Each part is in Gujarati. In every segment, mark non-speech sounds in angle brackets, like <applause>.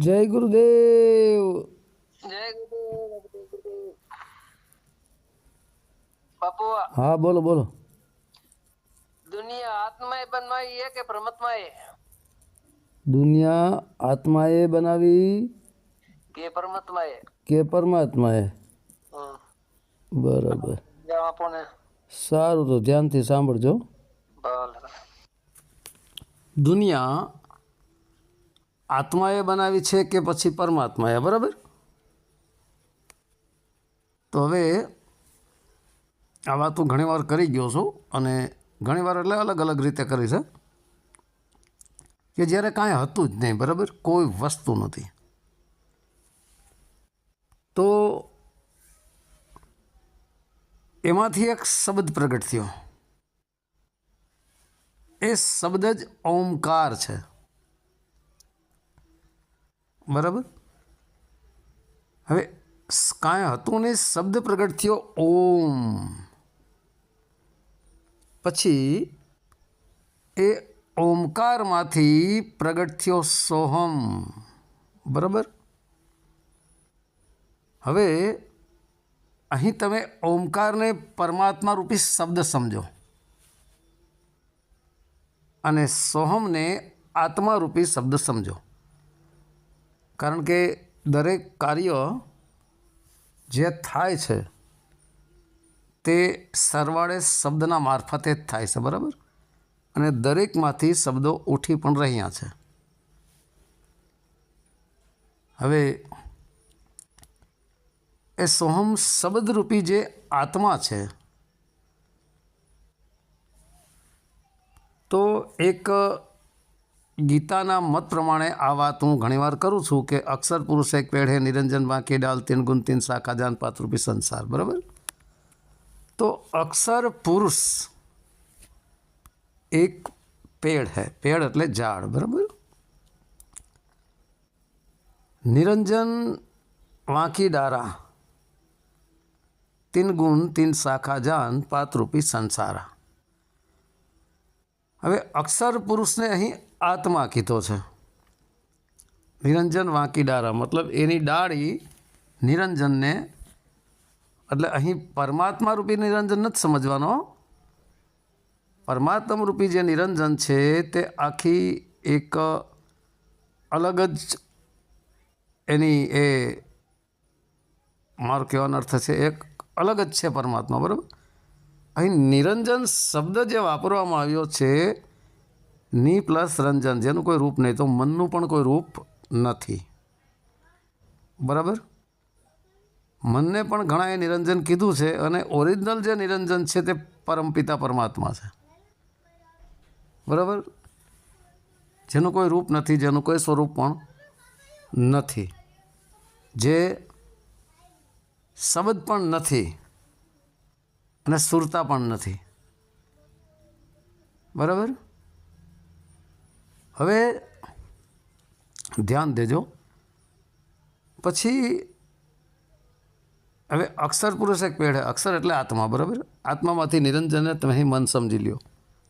જય ગુરુદેવ. જય ગુરુદેવ. બાપુ હા બોલો બોલો. દુનિયા આત્માએ એ છે કે પરમાત્માએ? દુનિયા આત્માએ બનાવી કે પરમાત્માએ? કે પરમાત્માએ. બરાબર. સારું તો ધ્યાનથી સાંભળજો. દુનિયા આત્માએ બનાવી છે કે પછી પરમાત્માએ, બરાબર? તો હવે આ વાત હું ઘણીવાર કરી ગયો છું અને ઘણીવાર એટલે અલગ અલગ રીતે કરી છે. કે જ્યારે કાંઈ હતું જ નહીં, બરાબર? કોઈ વસ્તુ નથી. તો એમાંથી એક શબ્દ પ્રગટ થયો. એ શબ્દ જ ઓમકાર છે. બરાબર? હવે કાંઈ હતું ને શબ્દ પ્રગટ થયો, ઓમ. પછી એ ઓમકારમાંથી પ્રગટ થયો સોહમ. બરાબર? હવે અહીં તમે ઓમકારને પરમાત્મા રૂપી શબ્દ સમજો. અને સોહમને આત્મા રૂપી શબ્દ સમજો. કારણ કે દરેક કાર્ય જે થાય છે, તે સરવાળે શબ્દના મારફતે જ થાય છે, બરાબર? અને દરેકમાંથી શબ્દો ઉઠી પણ રહ્યા છે. હવે, એ સોહમ શબ્દરૂપી જે આત્મા છે, તો એક ગીતાના મત પ્રમાણે આ વાત હું ઘણીવાર કરું છું કે અક્ષર પુરુષ એક પેડ હે નિરંજન બાંકી ડાલ તીન ગુણ તીન શાખા જાન પાત્રુપી સંસાર, બરાબર? તો અક્ષર પુરુષ એક પેડ હે પેડ એટલે ઝાડ, બરાબર? નિરંજન વાંકી ડારા, તીન ગુણ તીન શાખા જાન પાત્રુપી સંસારા. હવે અક્ષર પુરુષને અહીં આત્મા કીધો છે. નિરંજન વાંકી ડારા, મતલબ એની ડાળી નિરંજનને, એટલે અહીં પરમાત્મા રૂપી નિરંજન નથી સમજવાનો. પરમાત્મા રૂપી જે નિરંજન છે તે આખી એક અલગ જ એની એ મારો કહેવાનો અર્થ છે, એક અલગ જ છે પરમાત્મા, બરાબર? અહીં નિરંજન શબ્દ જે વાપરવામાં આવ્યો છે ની પ્લસ રંજન, જેનું કોઈ રૂપ નહીં, તો મનનું પણ કોઈ રૂપ નથી. બરાબર? મનને પણ ઘણાએ નિરંજન કીધું છે અને ઓરિજિનલ જે નિરંજન છે તે પરમપિતા પરમાત્મા છે. બરાબર? જેનું કોઈ રૂપ નથી, જેનું કોઈ સ્વરૂપ પણ નથી. જે શબ્દ પણ નથી અને સુરતા પણ નથી. બરાબર? હવે ધ્યાન દેજો. પછી હવે અક્ષર પુરુષ એક પેઢ, અક્ષર એટલે આત્મા, બરાબર? આત્મામાંથી નિરંજનને તમે મન સમજી લ્યો.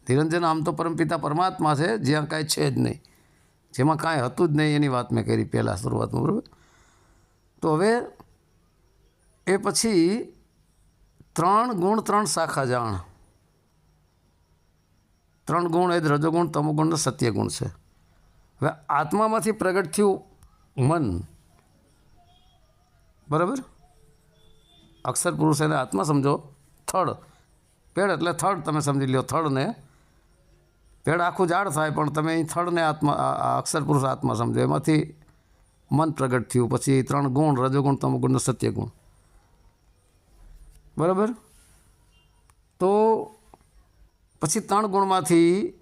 નિરંજન આમ તો પરમપિતા પરમાત્મા છે, જ્યાં કાંઈ છે જ નહીં. જેમાં કાંઈ હતું જ નહીં એની વાત મેં કરી પહેલાં શરૂઆતમાં, બરાબર? તો હવે એ પછી ત્રણ ગુણ ત્રણ શાખા જાણ. ત્રણ ગુણ એ રજોગુણ, તમોગુણ ને સત્યગુણ છે. હવે આત્મામાંથી પ્રગટ થયું મન. બરાબર? અક્ષર પુરુષ એને આત્મા સમજો. થડ. પેડ એટલે થડ તમે સમજી લ્યો, થડને. પેડ આખું ઝાડ થાય, પણ તમે અહીં થડને આત્મા અક્ષર પુરુષ આત્મા સમજો. એમાંથી મન પ્રગટ થયું, પછી ત્રણ ગુણ, રજોગુણ, તમોગુણ ને સત્યગુણ. બરાબર? તો પછી ત્રણ ગુણમાંથી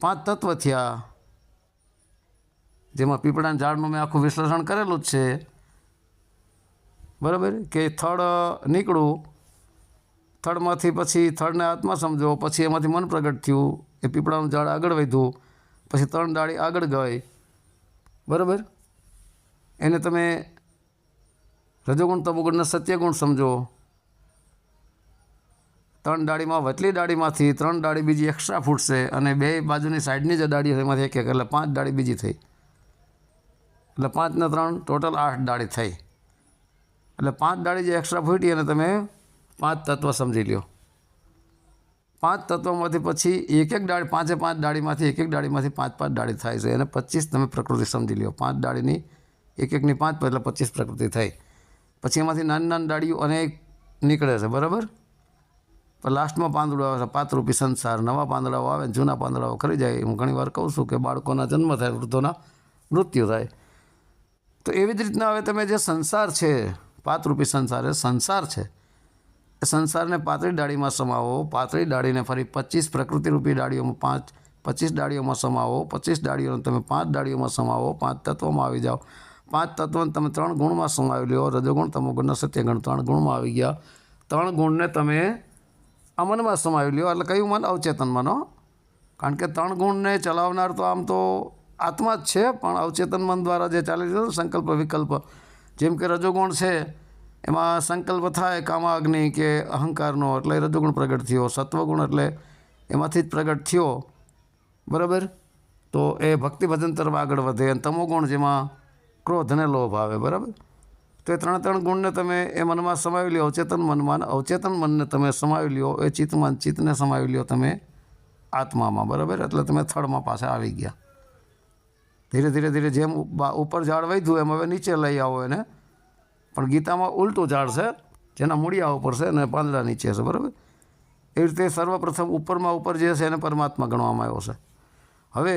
પાંચ તત્વ થયા. જેમાં પીપળાના ઝાડનું મેં આખું વિશ્લેષણ કરેલું જ છે. બરાબર? કે થડ નીકળું, થડમાંથી પછી થડને આત્મા સમજો, પછી એમાંથી મન પ્રગટ થયું, એ પીપળાનું ઝાડ આગળ વધ્યું, પછી ત્રણ ડાળી આગળ ગઈ. બરાબર? એને તમે રજોગુણ તમોગુણને સત્યગુણ સમજો. ત્રણ ડાળીમાં વચલી ડાળીમાંથી ત્રણ ડાળી બીજી એક્સ્ટ્રા ફૂટશે અને બે બાજુની સાઈડની જે ડાળી હોય એમાંથી એક એક, એટલે પાંચ ડાળી બીજી થઈ. એટલે પાંચને ત્રણ, ટોટલ આઠ ડાળી થઈ. એટલે પાંચ ડાળી જે એક્સ્ટ્રા ફૂટી અને તમે પાંચ તત્વ સમજી લ્યો. પાંચ તત્વોમાંથી પછી એક એક ડાળી, પાંચે પાંચ ડાળીમાંથી એક એક ડાળીમાંથી પાંચ પાંચ ડાળી થાય છે અને પચીસ તમે પ્રકૃતિ સમજી લ્યો. પાંચ ડાળીની એક એકની પાંચ, એટલે પચીસ પ્રકૃતિ થઈ. પછી એમાંથી નાની નાની ડાળીઓ અનેક નીકળે છે, બરાબર? પણ લાસ્ટમાં પાંદડું આવે છે પાતરૂપી સંસાર નવા પાંદડાઓ આવે ને જૂના પાંદડાઓ ખરી જાય. હું ઘણીવાર કહું છું કે બાળકોના જન્મ થાય, વૃદ્ધોના મૃત્યુ થાય. તો એવી જ રીતના હવે તમે જે સંસાર છે પાતરૂપી સંસાર એ સંસાર છે. એ સંસારને પાતળી ડાળીમાં સમાવો, પાતળી ડાળીને ફરી પચીસ પ્રકૃતિરૂપી ડાળીઓમાં પાંચ, પચીસ ડાળીઓમાં સમાવો, પચીસ ડાળીઓને તમે પાંચ ડાળીઓમાં સમાવો, પાંચ તત્વોમાં આવી જાઓ. પાંચ તત્વોને તમે ત્રણ ગુણમાં સમાવી લ્યો, રજોગુણ તમોગુણ સત્યગુણ ત્રણ ગુણમાં આવી ગયા. ત્રણ ગુણને તમે આ મનમાં સમાવી લ્યો. એટલે કયું મન અવચેતન મનો કારણ કે ત્રણ ગુણને ચલાવનાર તો આમ તો આત્મા જ છે, પણ અવચેતન મન દ્વારા જે ચાલી છે, સંકલ્પ વિકલ્પ. જેમ કે રજોગુણ છે, એમાં સંકલ્પ થાય કામાગ્નિ કે અહંકારનો, એટલે રજોગુણ પ્રગટ થયો. સત્વગુણ એટલે એમાંથી જ પ્રગટ થયો. બરાબર? તો એ ભક્તિ ભજન તરફ આગળ વધે. અને તમોગુણ જેમાં ક્રોધ અને લોભ આવે. બરાબર? તો એ ત્રણ ત્રણ ગુણને તમે એ મનમાં સમાવી લ્યો, અવચેતન મનમાં અવચેતન મનને તમે સમાવી લ્યો, એ ચિત્તમાં, ચિત્તને સમાવી લ્યો તમે આત્મામાં, બરાબર? એટલે તમે થળમાં પાછા આવી ગયા. ધીરે ધીરે ધીરે જેમ ઉપર ઝાડ વધ્યું, એમ હવે નીચે લઈ આવો એને. પણ ગીતામાં ઉલટું ઝાડ છે, જેના મૂળિયા ઉપર છે અને પાંદડા નીચે છે, બરાબર? એ રીતે સર્વપ્રથમ ઉપરમાં ઉપર જે છે એને પરમાત્મા ગણવામાં આવ્યો છે. હવે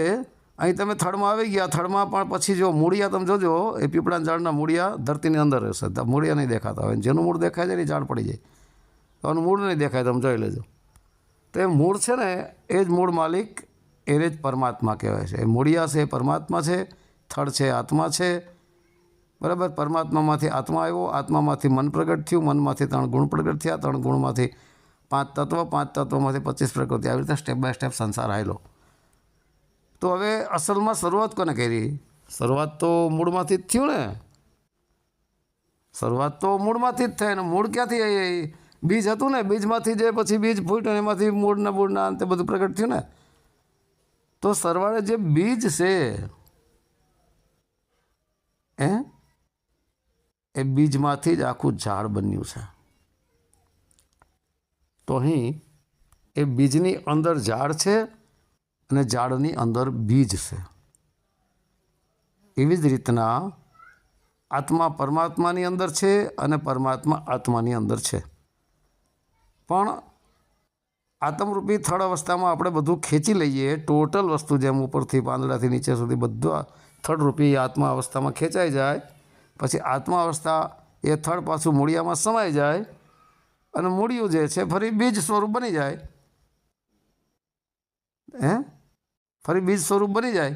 અહીં તમે થડમાં આવી ગયા, થડમાં પણ પછી જો મૂળિયા તમે જોજો, એ પીપળાના ઝાડના મૂળિયા ધરતીની અંદર રહેશે. મૂળિયા નહીં દેખાતા હોય. જેનું મૂળ દેખાય છે એની ઝાડ પડી જાય. તો આનું મૂળ નહીં દેખાય, તમે જોઈ લેજો. તો એ મૂળ છે ને, એ જ મૂળ માલિક, એને જ પરમાત્મા કહેવાય છે. એ મૂળિયા છે, એ પરમાત્મા છે, થડ છે આત્મા છે. બરાબર? પરમાત્મામાંથી આત્મા આવ્યો, આત્મામાંથી મન પ્રગટ થયું, મનમાંથી ત્રણ ગુણ પ્રગટ થયા, ત્રણ ગુણમાંથી પાંચ તત્વ, પાંચ તત્વમાંથી પચીસ પ્રકૃતિ. આવી રીતે સ્ટેપ બાય સ્ટેપ સંસાર આવેલો. તો હવે અસલમાં શરૂઆત કોને કરી? શરૂઆત તો મૂળમાંથી જ થયું ને. શરૂઆત તો મૂળમાંથી જ થાય ને મૂળ ક્યાંથી આવી? બીજ હતું ને બીજમાંથી જે પછી બીજ ફૂટ્યું ને એમાંથી મૂળના મૂળના અંતે બધું પ્રગટ થયું ને. તો સરવાળે જે બીજ છે એ એ બીજમાંથી જ આખું ઝાડ બન્યું છે. તો અહીં એ બીજની અંદર ઝાડ છે અને ઝાડની અંદર બીજ છે. એવી જ રીતના આત્મા પરમાત્માની અંદર છે અને પરમાત્મા આત્માની અંદર છે. પણ આત્મરૂપી થર્ડ અવસ્થામાં આપણે બધું ખેંચી લઈએ, ટોટલ વસ્તુ જેમ ઉપરથી પાંદડાથી નીચે સુધી બધું થર્ડ રૂપી આત્મા અવસ્થામાં ખેંચાઈ જાય, પછી આત્મા અવસ્થા એ થર્ડ પાછું મૂળિયામાં સમાઈ જાય અને મૂળિયું જે છે ફરી બીજ સ્વરૂપ બની જાય. હે? ફરી બીજ સ્વરૂપ બની જાય.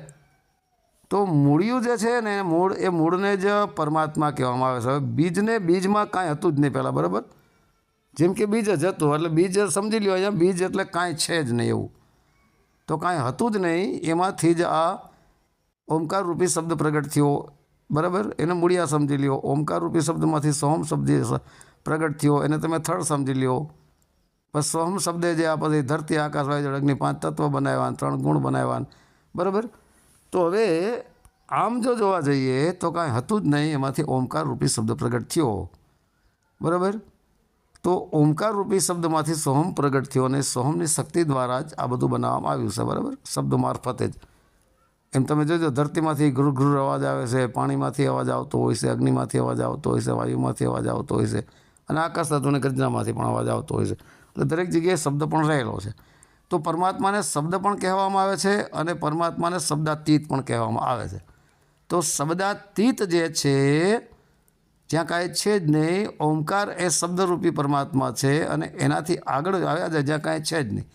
તો મૂળિયું જે છે ને, મૂળ એ મૂળને જ પરમાત્મા કહેવામાં આવે છે. હવે બીજને બીજમાં કાંઈ હતું જ નહીં પહેલાં, બરાબર? જેમ કે બીજ જ હતું, એટલે બીજ સમજી લ્યો અહીંયા બીજ એટલે કાંઈ છે જ નહીં એવું. તો કાંઈ હતું જ નહીં, એમાંથી જ આ ઓમકાર રૂપી શબ્દ પ્રગટ થયો, બરાબર? એને મૂળિયા સમજી લ્યો. ઓમકાર રૂપી શબ્દમાંથી સોમ શબ્દ પ્રગટ થયો, એને તમે થળ સમજી લ્યો. બસ સોહમ શબ્દે જે આ પછી ધરતી, આકાશ વાયુ અગ્નિ પાંચ તત્વ બનાવ્યા, ત્રણ ગુણ બનાવ્યા, બરાબર? તો હવે આમ જો જોવા જઈએ તો કાંઈ હતું જ નહીં, એમાંથી ઓમકાર રૂપી શબ્દ પ્રગટ થયો. બરાબર? તો ઓમકાર રૂપી શબ્દમાંથી સોહમ પ્રગટ થયો અને સોહમની શક્તિ દ્વારા જ આ બધું બનાવવામાં આવ્યું છે, બરાબર? શબ્દ મારફતે જ. એમ તમે જોજો, ધરતીમાંથી ઘૃર ઘૃર અવાજ આવે છે, પાણીમાંથી અવાજ આવતો હોય છે, અગ્નિમાંથી અવાજ આવતો હોય છે, વાયુમાંથી અવાજ આવતો હોય છે, અને આકાશ તત્વની ગર્જનામાંથી પણ અવાજ આવતો હોય છે. એટલે દરેક જગ્યાએ શબ્દ પણ રહેલો છે. તો પરમાત્માને શબ્દ પણ કહેવામાં આવે છે અને પરમાત્માને શબ્દાતીત પણ કહેવામાં આવે છે. તો શબ્દાતીત જે છે, જ્યાં કાંઈ છે જ નહીં, ઓમકાર એ શબ્દરૂપી પરમાત્મા છે અને એનાથી આગળ આવ્યા છે જ્યાં કાંઈ છે જ નહીં.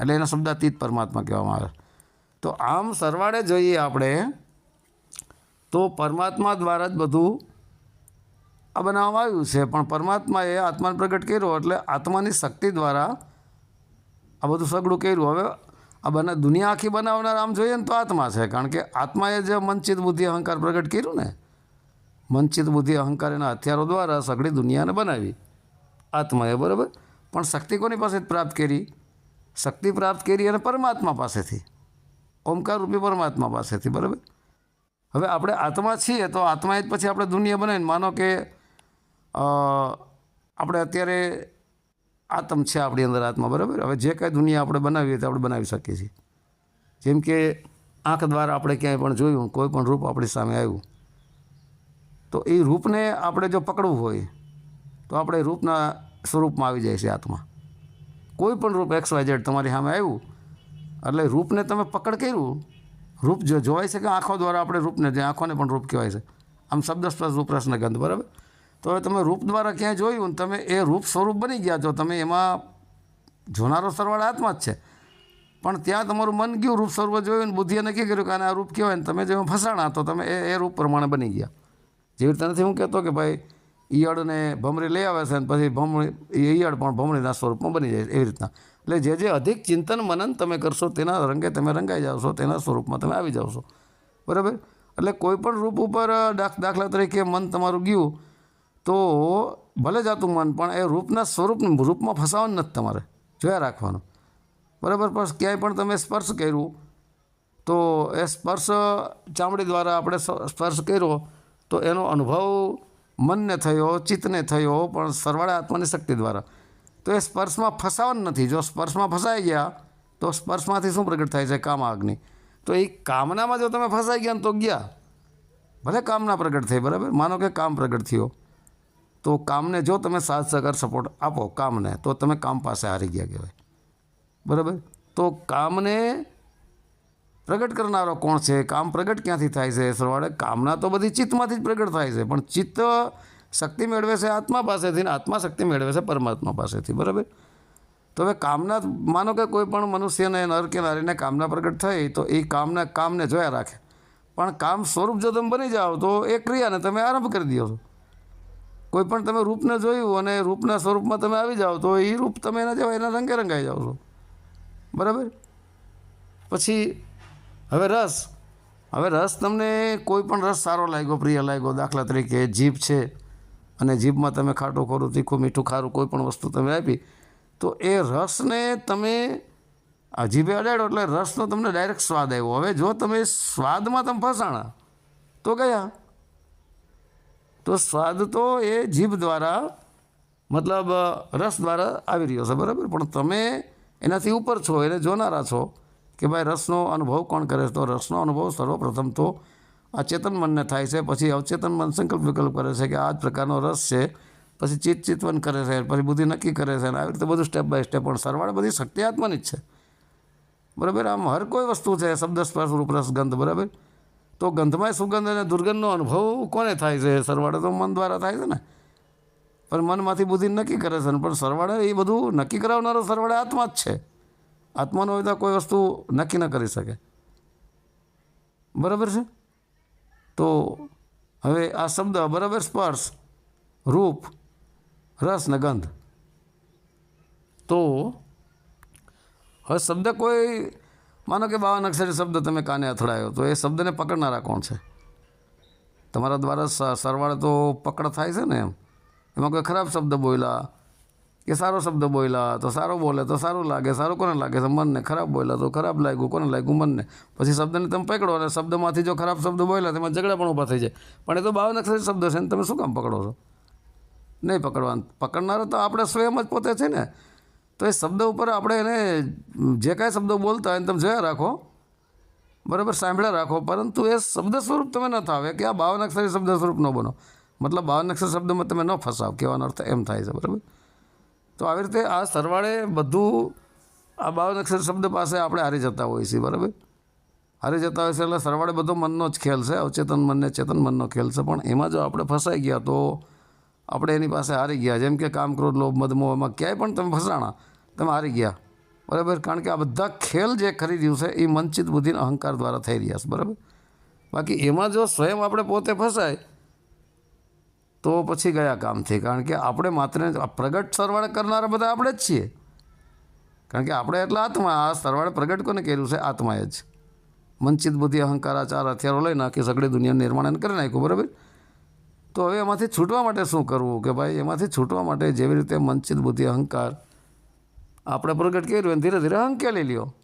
એટલે એના શબ્દાતીત પરમાત્મા કહેવામાં આવે. તો આમ સરવાળે જોઈએ આપણે, તો પરમાત્મા દ્વારા જ બધું આ બનાવવામાં આવ્યું છે. પણ પરમાત્માએ આત્માને પ્રગટ કર્યો એટલે આત્માની શક્તિ દ્વારા આ બધું સગડું કર્યું. હવે આ બને, દુનિયા આખી બનાવનાર આમ જોઈએ ને તો આત્મા છે. કારણ કે આત્માએ જે મનચિત બુદ્ધિ અહંકાર પ્રગટ કર્યું ને મનચિત બુદ્ધિ અહંકાર એના હથિયારો દ્વારા સગડી દુનિયાને બનાવી. આત્માએ, બરાબર? પણ શક્તિ કોની પાસે પ્રાપ્ત કરી? શક્તિ પ્રાપ્ત કરી અને પરમાત્મા પાસેથી. ઓમકાર રૂપી પરમાત્મા પાસેથી, બરાબર? હવે આપણે આત્મા છીએ તો આત્મા જ પછી આપણે દુનિયા બનાવીને, માનો કે આપણે અત્યારે આતમ છે આપણી અંદર આત્મા, બરાબર? હવે જે કાંઈ દુનિયા આપણે બનાવીએ તે આપણે બનાવી શકીએ છીએ. જેમ કે આંખ દ્વારા આપણે ક્યાંય પણ જોયું, કોઈ પણ રૂપ આપણી સામે આવ્યું, તો એ રૂપને આપણે જો પકડવું હોય, તો આપણે રૂપના સ્વરૂપમાં આવી જાય છે આત્મા. કોઈ પણ રૂપ એક્સ વાય ઝેડ તમારી સામે આવ્યું, એટલે રૂપને તમે પકડ કર્યું, રૂપ જો જોવાય છે કે આંખો દ્વારા આપણે રૂપને, જે આંખોને પણ રૂપ કહેવાય છે. આમ શબ્દ સ્પર્શ રૂપ રસને ગંધ, બરાબર? તો હવે તમે રૂપ દ્વારા ક્યાંય જોયું ને તમે એ રૂપ સ્વરૂપ બની ગયા છો. તમે એમાં જોનારો સરવાળ આત્મા જ છે. પણ ત્યાં તમારું મન ગયું રૂપ સ્વરૂપ જોયું ને બુદ્ધિએ નક્કી કર્યું કે આને આ રૂપ કહેવાય ને તમે જો ફસાણા તો તમે એ એ રૂપ પ્રમાણે બની ગયા. જેવી રીતે નથી હું કહેતો કે ભાઈ ઈયળને ભમરી લઈ આવે છે ને પછી ભમરી ઈયળ પણ ભમરીના સ્વરૂપમાં બની જાય એવી રીતના. એટલે જે જે અધિક ચિંતન મનન તમે કરશો તેના રંગે તમે રંગાઈ જાવશો તેના સ્વરૂપમાં તમે આવી જાવશો બરાબર? એટલે કોઈ પણ રૂપ ઉપર દાખલા તરીકે મન તમારું ગયું તો ભલે જાતું મન, પણ એ રૂપના સ્વરૂપ, રૂપમાં ફસાવાનું નથી તમારે, જોયા રાખવાનું. બરાબર? પણ ક્યાંય પણ તમે સ્પર્શ કર્યું, તો એ સ્પર્શ ચામડી દ્વારા આપણે સ્પર્શ કર્યો, તો એનો અનુભવ મનને થયો, ચિત્તને થયો, પણ સરવાળે આત્માની શક્તિ દ્વારા. તો એ સ્પર્શમાં ફસાવાનું નથી. જો સ્પર્શમાં ફસાઈ ગયા, તો સ્પર્શમાંથી શું પ્રગટ થાય છે? કામ આગની. તો એ કામનામાં જો તમે ફસાઈ ગયા તો ગયા. ભલે કામના પ્રગટ થઈ, બરાબર? માનો કે કામ પ્રગટ થયો. તો કામને જો તમે સાથ સહકાર સપોર્ટ આપો કામને, તો તમે કામ પાસે હારી ગયા કહેવાય. બરાબર? તો કામને પ્રગટ કરનારો કોણ છે? કામ પ્રગટ ક્યાંથી થાય છે? સરવાળે કામના તો બધી ચિત્તમાંથી જ પ્રગટ થાય છે, પણ ચિત્ત શક્તિ મેળવે છે આત્મા પાસેથી ને આત્મા શક્તિ મેળવે છે પરમાત્મા પાસેથી, બરાબર? તો હવે કામના, માનો કે કોઈ પણ મનુષ્યને નર કે નારીને કામના પ્રગટ થઈ, તો એ કામના કામને જોયા રાખે. પણ કામ સ્વરૂપ જો તમે બની જાઓ, તો એ ક્રિયાને તમે આરંભ કરી દો છો. કોઈ પણ તમે રૂપને જોયું અને રૂપના સ્વરૂપમાં તમે આવી જાઓ, તો એ રૂપ તમે એના જેવા એના રંગે રંગાઈ જાઓ છો. બરાબર? પછી હવે રસ. હવે રસ તમને કોઈ પણ રસ સારો લાગ્યો, પ્રિય લાગ્યો, દાખલા તરીકે જીભ છે અને જીભમાં તમે ખાટું ખોરું, તીખું, મીઠું, ખારું કોઈ પણ વસ્તુ તમે આપી, તો એ રસને તમે આ જીભે અડાડો એટલે રસનો તમને ડાયરેક્ટ સ્વાદ આવ્યો. હવે જો તમે સ્વાદમાં તમે ફસાણા, તો ગયા. તો સ્વાદ તો એ જીભ દ્વારા, મતલબ રસ દ્વારા આવી રહ્યો છે, બરાબર? પણ તમે એનાથી ઉપર છો, એને જોનારા છો કે ભાઈ રસનો અનુભવ કોણ કરે છે? તો રસનો અનુભવ સર્વપ્રથમ તો આ ચેતન મનને થાય છે, પછી અવચેતન મન સંકલ્પ વિકલ્પ કરે છે કે આ જ પ્રકારનો રસ છે, પછી ચિત્ત ચિતવન કરે છે, પછી બુદ્ધિ નક્કી કરે છે, અને આવી રીતે બધું સ્ટેપ બાય સ્ટેપ પણ સરવાળે બધી શક્તિ આત્માની જ છે. બરાબર? આમ હર કોઈ વસ્તુ છે શબ્દ સ્પર્શ રૂપ રસ ગંધ, બરાબર? તો ગંધમાં સુગંધ અને દુર્ગંધનો અનુભવ કોને થાય છે? સરવાળે તો મન દ્વારા થાય છે ને. પણ મનમાંથી બુદ્ધિ નક્કી કરે છે પણ સરવાળે એ બધું નક્કી કરાવનારો સરવાળે આત્મા જ છે. આત્માનો હોય તો કોઈ વસ્તુ નક્કી ન કરી શકે. બરાબર છે? તો હવે આ શબ્દ બરાબર સ્પર્શ, રૂપ, રસ ને ગંધ. તો હવે શબ્દ કોઈ માનો કે બાવન અક્ષરી શબ્દ તમે કાને અથડાયો? તો એ શબ્દને પકડનારા કોણ છે? તમારા દ્વારા સરવાળે તો પકડ થાય છે ને એમ. એમાં કોઈ ખરાબ શબ્દ બોલ્યા કે સારો શબ્દ બોલ્યા, તો સારો બોલે, તો સારું લાગે, સારું કોને લાગે છે? મનને ખરાબ બોલ્યા તો ખરાબ લાગ્યું, કોને લાગ્યું? મનને. પછી શબ્દને તમે પકડો અને શબ્દમાંથી જો ખરાબ શબ્દ બોલ્યા, તેમાં ઝઘડા પણ ઊભા થઈ જાય. પણ એ તો બાવન અક્ષરી શબ્દ છે ને તમે શું કામ પકડો છો? નહીં પકડવાનું. પકડનારો તો આપણે સ્વયં જ પોતે છે ને. તો એ શબ્દ ઉપર આપણે એને જે કાંઈ શબ્દો બોલતા હોય એને તમે જોયા રાખો. બરાબર, સાંભળ્યા રાખો. પરંતુ એ શબ્દ સ્વરૂપ તમે ન થાવે કે આ બાવન અક્ષરી શબ્દ સ્વરૂપ ન બનો. મતલબ બાવન અક્ષર શબ્દમાં તમે ન ફસાવ, કહેવાનો અર્થ એમ થાય છે, બરાબર? તો આવી રીતે આ સરવાળે બધું આ બાવન અક્ષર શબ્દ પાસે આપણે હારી જતા હોઈએ છીએ, બરાબર? હારી જતા હોય છે એટલે સરવાળે બધો મનનો જ ખેલ છે, અવચેતન મનને ચેતન મનનો ખેલ છે. પણ એમાં જો આપણે ફસાઈ ગયા તો આપણે એની પાસે હારી ગયા. જેમ કે કામ ક્રોધ, લોભ મધમો એમાં ક્યાંય પણ તમે ફસાણા, તમે હારી ગયા. બરાબર? કારણ કે આ બધા ખેલ જે ખરીદ્યું છે, એ મનચિત બુદ્ધિના અહંકાર દ્વારા થઈ રહ્યા છે. બરાબર? બાકી એમાં જો સ્વયં આપણે પોતે ફસાય, તો પછી ગયા કામથી? કારણ કે આપણે માત્ર પ્રગટ સરવાળે કરનારા બધા આપણે જ છીએ. કારણ કે આપણે એટલા આત્મા. આ સરવાળે પ્રગટ કોને કર્યું છે? આત્માએ જ. મનચિત બુદ્ધિ, અહંકાર આ ચાર હથિયારો લઈ નાખી સગડી દુનિયાનું નિર્માણ કરી નાખ્યું. બરાબર? તો હવે એમાંથી છૂટવા માટે શું કરવું? કે ભાઈ એમાંથી છૂટવા માટે જેવી રીતે મનચિત બુદ્ધિ, અહંકાર આપણે પ્રગટ કર્યું ધીરે ધીરે હંકેલી લ્યો.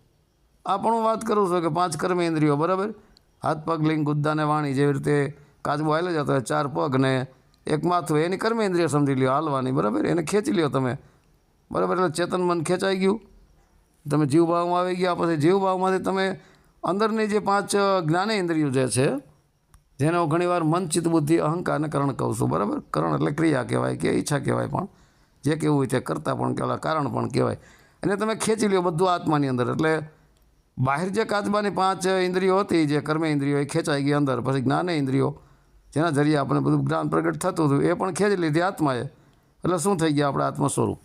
આ પણ હું વાત કરું છું કે પાંચ કર્મ ઇન્દ્રિયો, બરાબર? હાથ, પગ, લિંગ ગુદ્દાને વાણી જેવી રીતે કાચબો હાલે જતો હોય ચાર પગ ને એક માથું, એની કર્મેન્દ્રિય સમજી લ્યો, હાલવાની, બરાબર? એને ખેંચી લ્યો તમે. બરાબર? એટલે ચેતન મન ખેંચાઈ ગયું. તમે જીવભાવમાં આવી ગયા, પછી જીવભાવમાંથી તમે અંદરની જે પાંચ જ્ઞાનેન્દ્રિયો જે છે જેને હું ઘણીવાર મન ચિત્ત બુદ્ધિ, અહંકાર અને કરણ કહું છું, બરાબર? કરણ એટલે ક્રિયા કહેવાય કે ઈચ્છા કહેવાય પણ. જે કેવું હોય તે કરતા પણ કહેવાય, કારણ પણ કહેવાય. અને તમે ખેંચી લ્યો બધું આત્માની અંદર. એટલે બહાર જે કાચબાની પાંચ ઇન્દ્રિયો હતી, જે કર્મ ઇન્દ્રિયો, એ ખેંચાઈ ગઈ અંદર. પછી જ્ઞાને ઇન્દ્રિયો, જેના જરીએ આપણે બધું જ્ઞાન પ્રગટ થતું હતું, એ પણ ખેંચી લીધી આત્માએ. એટલે શું થઈ ગયા આપણે આત્મ સ્વરૂપ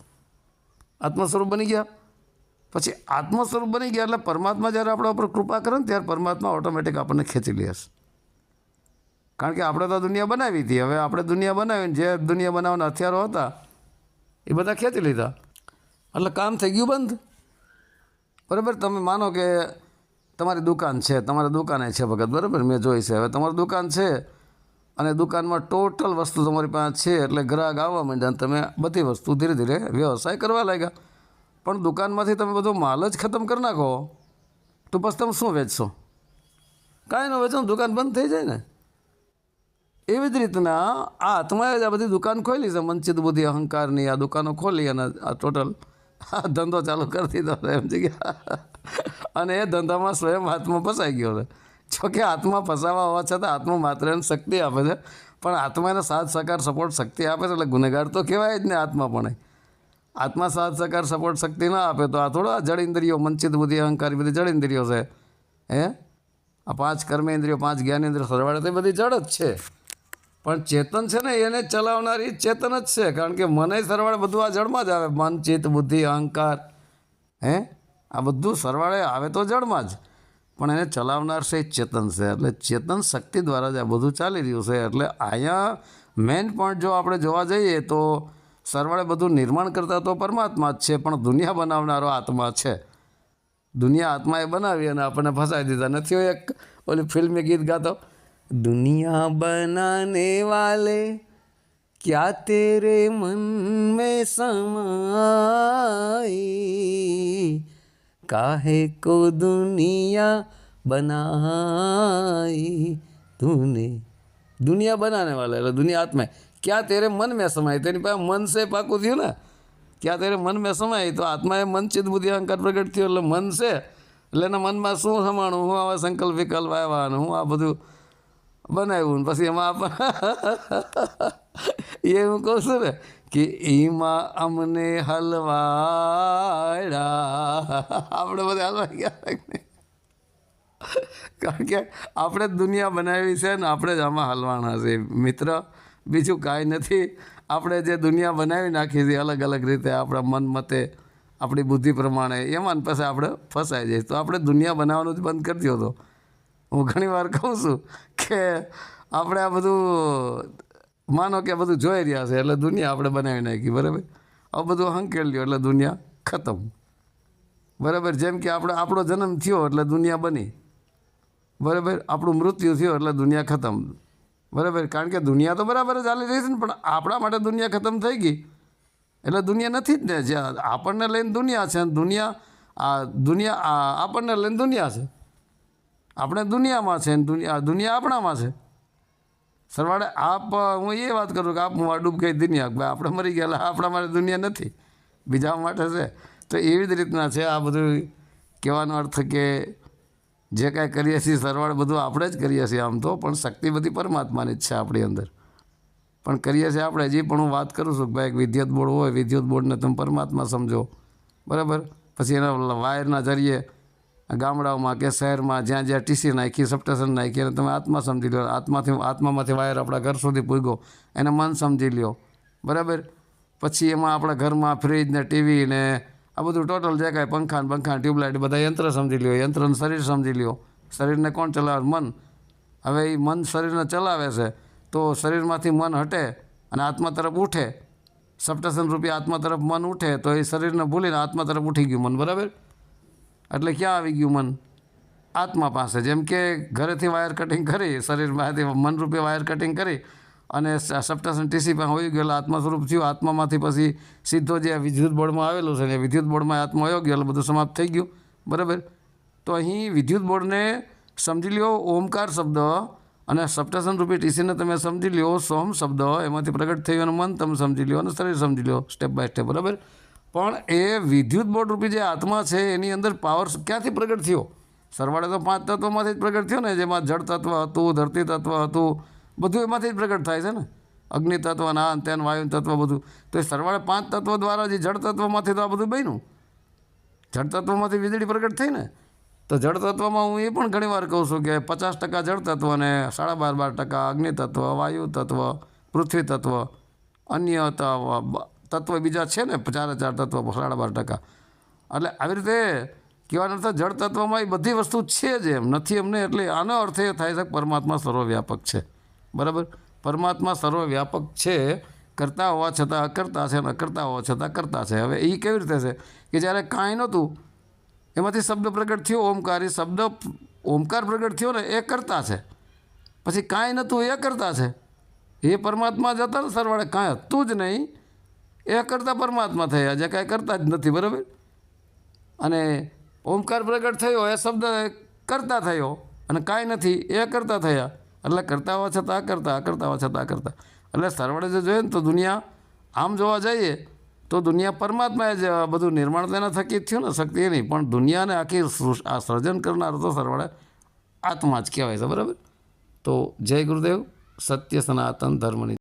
આત્મ સ્વરૂપ બની ગયા. પછી આત્મ સ્વરૂપ બની ગયા એટલે પરમાત્મા જ્યારે આપણા ઉપર કૃપા કરે ને, ત્યારે પરમાત્મા ઓટોમેટિક આપણને ખેંચી લે છે. કારણ કે આપણે તો દુનિયા બનાવી હતી. હવે આપણે દુનિયા બનાવીને જે દુનિયા બનાવવાના હથિયારો હતા, એ બધા ખેંચી લીધા. એટલે કામ થઈ ગયું બંધ. બરાબર? તમે માનો કે તમારી દુકાન છે, તમારી દુકાને છે ભગત, બરાબર? મેં જોઈ છે. હવે તમારી દુકાન છે અને દુકાનમાં ટોટલ વસ્તુ તમારી પાસે છે એટલે ગ્રાહક આવવા માંડ્યા અને તમે બધી વસ્તુ ધીરે ધીરે વ્યવસાય કરવા લાગ્યા. પણ દુકાનમાંથી તમે બધો માલ જ ખતમ કરી નાખો. તો પછી તમે શું વેચશો? કાંઈ ન વેચો દુકાન બંધ થઈ જાય ને. એવી જ રીતના આ આત્માએ જ આ બધી દુકાન ખોલી છે વંચિત બુદ્ધિ અહંકારની આ દુકાનો ખોલી અને આ ટોટલ આ ધંધો ચાલુ કરી દીધો એમ જગ્યા. અને એ ધંધામાં સ્વયં આત્મા ફસાઈ ગયો છે. જોકે આત્મા ફસાવા હોવા છતાં આત્મા માત્ર એને શક્તિ આપે છે. પણ આત્માને સાથ, સહકાર સપોર્ટ શક્તિ આપે છે એટલે ગુનેગાર તો કહેવાય જ ને આત્મા પણ આત્મા સાથ, સહકાર સપોર્ટ શક્તિ ના આપે તો આ થોડો જળ ઇન્દ્રિયો, મંચિત બુદ્ધિ, અહંકાર બધી જળ ઇન્દ્રિયો છે. હે? આ પાંચ કર્મેન્દ્રિયો પાંચ જ્ઞાનેન્દ્રિયો સરવાળે તો બધી જળ જ છે. પણ ચેતન છે ને, એને ચલાવનારી ચેતન જ છે, કારણ કે મને સરવાળે બધું આ જળમાં જ આવે. મન, ચિત્ત, બુદ્ધિ, અહંકાર, હે? આ બધું સરવાળે આવે તો જળમાં જ. પણ એને ચલાવનાર છે ચેતન છે. એટલે ચેતન શક્તિ દ્વારા જ આ બધું ચાલી રહ્યું છે. એટલે અહીંયા મેઇન પોઈન્ટ જો આપણે જોવા જઈએ તો સરવાળે બધું નિર્માણ કરતા તો પરમાત્મા જ છે, પણ દુનિયા બનાવનારો આત્મા છે. દુનિયા આત્માએ બનાવી અને આપણને ફસાઈ દીધા. નથી એક ઓલી ફિલ્મી ગીત ગાતો? दुनिया बनाने वाले क्या तेरे मन में समाई काहे को दुनिया बनाई तूने दुनिया बनाने वाला એટલે દુનિયા આત્મા ક્યાં તેરે મન મેં સમાય તેની પાસે મન છે પાકું થયું ને ક્યાં તેરે મન મેં સમાય તો આત્માએ મન ચિત્ત બુદ્ધિ અહંકાર પ્રગટ થયો એટલે મન છે એટલે એના મનમાં શું સમાણું હું આવા સંકલ્પ વિકલ્પ આવ્યા અને હું આ બધું બનાવ્યું પછી એમાં આપણે <laughs> એ હું કહું છું ને કે એમાં અમને હલવાડા આપણે બધા હલવાઈ ગયા કારણ કે આપણે જ દુનિયા બનાવી છે ને આપણે જ આમાં હલવાના છે મિત્ર, બીજું કાંઈ નથી. આપણે જે દુનિયા બનાવી નાખી છે અલગ અલગ રીતે આપણા મન મતે, આપણી બુદ્ધિ પ્રમાણે, એમાં પછી આપણે ફસાઈ જઈએ. તો આપણે દુનિયા બનાવવાનું જ બંધ કરી દો તો. હું ઘણી વાર કહું છું કે આપણે આ બધું, માનો કે આ બધું જોઈ રહ્યા છે, એટલે દુનિયા આપણે બનાવી નાખી, બરાબર? આ બધું હંકેલ એટલે દુનિયા ખતમ. બરાબર? જેમ કે આપણે આપણો જન્મ થયો, એટલે દુનિયા બની. બરાબર? આપણું મૃત્યુ થયું, એટલે દુનિયા ખતમ. બરાબર? કારણ કે દુનિયા તો બરાબર ચાલી રહી છે ને, પણ આપણા માટે દુનિયા ખતમ થઈ ગઈ. એટલે દુનિયા નથી જ ને, જે આપણને લઈને દુનિયા છે, દુનિયા, આ દુનિયા આપણને લઈને દુનિયા છે. આપણે દુનિયામાં છે દુનિયા દુનિયા આપણામાં છે. સરવાળે આપ, હું એ વાત કરું કે આપ હું ડૂબ ગઈ દુનિયા? ભાઈ, આપણે મરી ગયેલા, આપણા માટે દુનિયા નથી. બીજા માટે છે. તો એવી જ રીતના છે આ બધું કહેવાનો અર્થ કે જે કાંઈ કરીએ છીએ, સરવાળે બધું આપણે જ કરીએ છીએ આમ તો, પણ શક્તિ બધી પરમાત્માની જ છે આપણી અંદર. પણ કરીએ છીએ આપણે હજી પણ હું વાત કરું છું કે ભાઈ, એક વિદ્યુત બોર્ડ હોય, વિદ્યુત બોર્ડને તમે પરમાત્મા સમજો. બરાબર? પછી એના વાયરના જરીએ ગામડાઓમાં કે શહેરમાં જ્યાં જ્યાં ટીસી નાખી, સબસ્ટેશન નાખી અને તમે આત્મા સમજી લો, આત્માથી, આત્મામાંથી વાયર આપણા ઘર સુધી પૂગ્યો, એને મન સમજી લ્યો. બરાબર? પછી એમાં આપણા ઘરમાં ફ્રીજ ને ટીવી ને આ બધું ટોટલ જે કાંઈ પંખા ને પંખા ટ્યુબલાઇટ, બધા યંત્ર સમજી લ્યો. યંત્રનું શરીર સમજી લ્યો. શરીરને કોણ ચલાવે? મન. હવે એ મન શરીરને ચલાવે છે, તો શરીરમાંથી મન હટે અને આત્મા તરફ ઉઠે. સપ્ટેશન રૂપી આત્મા તરફ મન ઉઠે, તો એ શરીરને ભૂલીને આત્મા તરફ ઉઠી ગયું મન. બરાબર? એટલે ક્યાં આવી ગયું મન? આત્મા પાસે. જેમ કે ઘરેથી વાયર કટિંગ કરી શરીરમાંથી મનરૂપે વાયર કટિંગ કરી અને સપ્ટેશન ટીસી હોય હોઈ ગયેલા આત્મા સ્વરૂપ થયું. આત્મામાંથી પછી સીધો જે વિદ્યુત બોર્ડમાં આવેલું છે એ વિદ્યુત બોર્ડમાં આત્મા આવ્યો ગયો બધું સમાપ્ત થઈ ગયું. બરાબર? તો અહીં વિદ્યુત બોર્ડને સમજી લ્યો ઓમકાર શબ્દ અને સપ્ટેશન રૂપી ટીસીને તમે સમજી લ્યો સોમ શબ્દ. એમાંથી પ્રગટ થયું અને મન તમે સમજી લ્યો અને શરીર સમજી લ્યો સ્ટેપ બાય સ્ટેપ બરાબર? પણ એ વિદ્યુત બોર્ડ રૂપી જે આત્મા છે, એની અંદર પાવર ક્યાંથી પ્રગટ થયો? સરવાળે તો પાંચ તત્વોમાંથી જ પ્રગટ થયો ને, જેમાં જળ તત્વ હતું, ધરતી તત્વ હતું, બધું એમાંથી જ પ્રગટ થાય છે ને? અગ્નિ તત્વ ના તેન, વાયુ તત્વ બધું. તો એ સરવાળે પાંચ તત્વો દ્વારા જે જળ તત્વમાંથી તો આ બધું બન્યું. જળ તત્વમાંથી વીજળી પ્રગટ થઈ ને? તો જળ તત્વમાં હું એ પણ ઘણી વાર કહું છું કે પચાસ ટકા જળ તત્વ અને સાડા બાર બાર ટકા અગ્નિ તત્વ, વાયુ તત્વ, પૃથ્વી તત્વ અન્ય તત્વ બીજા છે ને ચારે ચાર તત્વ સાડા બાર ટકા. એટલે આવી રીતે કહેવાનો અર્થ જળ તત્વમાં એ બધી વસ્તુ છે જ એમ. નથી એમને એટલે આનો અર્થ એ થાય છે કે પરમાત્મા સર્વવ્યાપક છે. બરાબર? પરમાત્મા સર્વવ્યાપક છે, કરતા હોવા છતાં અકર્તા છે અને અકર્તા હોવા છતાં કરતા છે. હવે એ કેવી રીતે છે કે જ્યારે કાંઈ નહોતું, એમાંથી શબ્દ પ્રગટ થયો, ઓમકારી શબ્દ, ઓમકાર પ્રગટ થયો ને, એ કરતા છે. પછી કાંઈ નહોતું, એ કરતા છે. એ પરમાત્મા જ હતા ને સરવાળે. કાંઈ હતું જ નહીં. એ કરતા પરમાત્મા થયા જે કાંઈ કરતા જ નથી, બરાબર? અને ઓમકાર પ્રગટ થયો, એ શબ્દ કરતા થયો, અને કાંઈ નથી, એ કરતા થયા. એટલે કરતા હોવા છતાં કરતા કરતા હોવા છતાં કરતા. એટલે સરવાળે જો જોઈએ ને તો દુનિયા, આમ જોવા જઈએ, તો દુનિયા પરમાત્માએ જ બધું નિર્માણ તેના થકી જ થયું ને, શક્તિ નહીં પણ દુનિયાને આખી આ સર્જન કરનાર તો સરવાળે આત્મા જ કહેવાય છે, બરાબર? તો જય ગુરુદેવ, સત્ય સનાતન ધર્મની